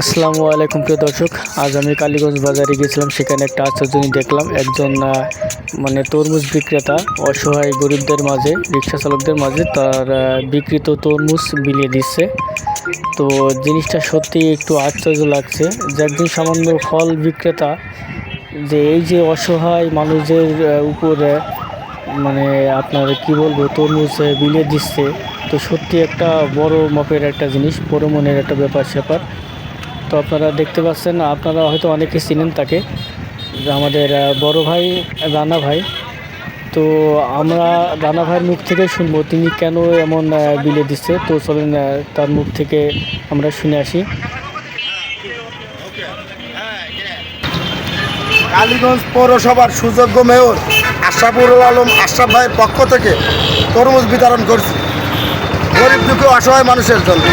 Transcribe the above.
আসসালামু আলাইকুম প্রিয় দর্শক, আজ আমি কালীগঞ্জ বাজারে গেছিলাম সেখানে একটা আশ্চর্যজনক দেখলাম। একজন মানে তরমুজ বিক্রেতা, অসহায় গরিবদের মাঝে, রিক্সা চালকদের মাঝে তার বিক্রিত তরমুজ বিলিয়ে দিচ্ছে। তো জিনিসটা সত্যি একটু আশ্চর্য লাগছে যে একজন সামান্য ফল বিক্রেতা যে এই যে অসহায় মানুষের উপরে মানে আপনার কি বলব, তরমুজ বিলিয়ে দিচ্ছে, তো সত্যি একটা বড় মাপের একটা জিনিস, বড় মনের একটা ব্যাপার স্যাপার তো আপনারা দেখতে পাচ্ছেন, আপনারা হয়তো অনেকে চিনেন তাকে, আমাদের বড় ভাই রানা ভাই। তো আমরা রানা ভাইয়ের মুখ থেকে শুনব, তিনি কেন এমন বিলে দিচ্ছে। তো চলেন তার মুখ থেকে আমরা শুনে আসি। কালীগঞ্জ পৌরসভার সুযোগ্য মেয়র আশরাফুল আলম আশরাফ ভাইয়ের পক্ষ থেকে তরমুজ বিতরণ করছি। গরিব দুঃখী অসহায় মানুষের জন্য।